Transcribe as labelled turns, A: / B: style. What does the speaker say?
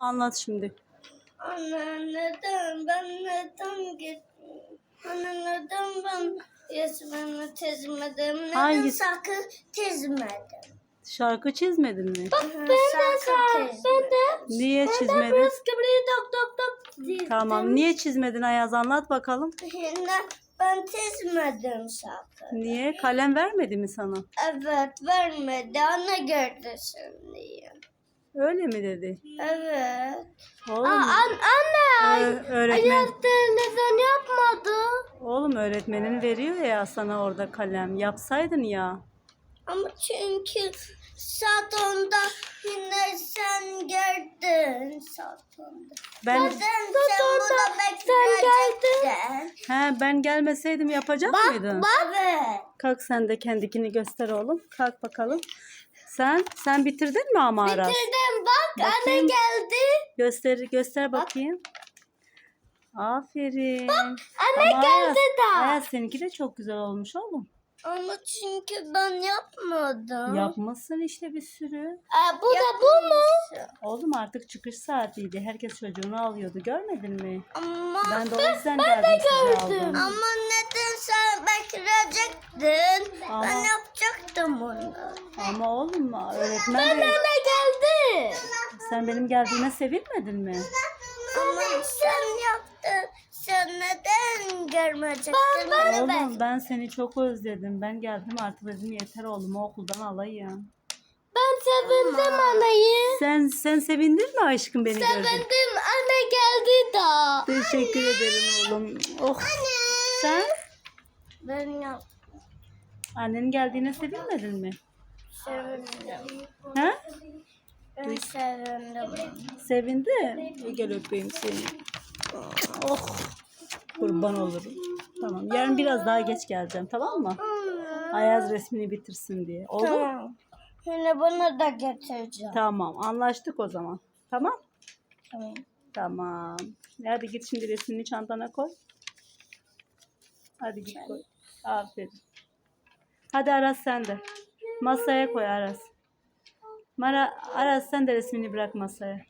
A: Anlat şimdi.
B: Anne neden ben neden? Anne neden ben resmimi çizmedim? Neden
A: Hangisi?
B: sakı çizmedim?
A: Şarkı çizmedin mi?
B: Ben de sakı çizmedim.
A: Niye çizmedin?
B: Bisküvi dok dok dok çizdim.
A: Tamam. Niye çizmedin Ayaz anlat bakalım.
B: Ben çizmedim sakı.
A: Niye? Kalem vermedi mi sana?
B: Evet vermedi. Anne gördüsün diye.
A: Öyle mi dedi?
B: Evet.
A: Oğlum,
B: anne.
A: ö- öğretmen,
B: neden yapmadı?
A: oğlum öğretmenin veriyor ya sana orada kalem. Yapsaydın ya.
B: Ama çünkü saat onda yine sen geldin saat onda.
A: Ben
B: Neden sen burada bekleyeceksin?
A: he ben gelmeseydim yapacak mıydın?
B: Evet.
A: Kalk sen de kendikini göster oğlum. Kalk bakalım. Sen sen bitirdin mi ama Aras?
B: Bitirdim bak anne
A: Bakayım.
B: geldi.
A: Göster göster bakayım. Aferin.
B: Anne
A: Ama
B: geldi daha.
A: Ayaz seninki de çok güzel olmuş oğlum.
B: Ama çünkü ben yapmadım.
A: Yapmışsın işte bir sürü.
B: Aa, bu da bu mu?
A: Oğlum artık çıkış saatiydi. Herkes çocuğunu alıyordu. Görmedin mi?
B: Ama
A: Ben de o yüzden geldim sizi aldım.
B: ama neden sen bekleyecektin?
A: Ama-
B: Ben onu.
A: Ama oğlum öğretmen de...
B: geldi.
A: Sen benim geldiğime sevinmedin mi?
B: Ama sen yaptın. Sen neden görmeyecektin? Ben,
A: Oğlum ben seni çok özledim. Ben geldim artık dedim yeter oğlumu okuldan alayım.
B: ben sevindim anneyi.
A: Sen sen sevindin mi aşkım beni gördün?
B: Sevindim anne geldi da.
A: Teşekkür ederim oğlum. Oh. Sen
B: Ben yap
A: annenin geldiğine sevinmedin mi?
B: sevindim.
A: Ha?
B: Ben sevindim.
A: Sevindi. İyi gel öpeyim seni. Oh. Kurban olurum. Tamam. Yarın biraz daha geç geleceğim tamam mı? Ayaz resmini bitirsin diye. Oldu mu?
B: Tamam. Yine bunu da getireceğim.
A: Tamam. Anlaştık o zaman. Tamam.
B: Tamam.
A: Tamam. Hadi git şimdi resmini çantana koy. Hadi git koy. Aferin. Hadi Aras sen de. Masaya koy Aras. Mara, Aras sen de resmini bırak masaya.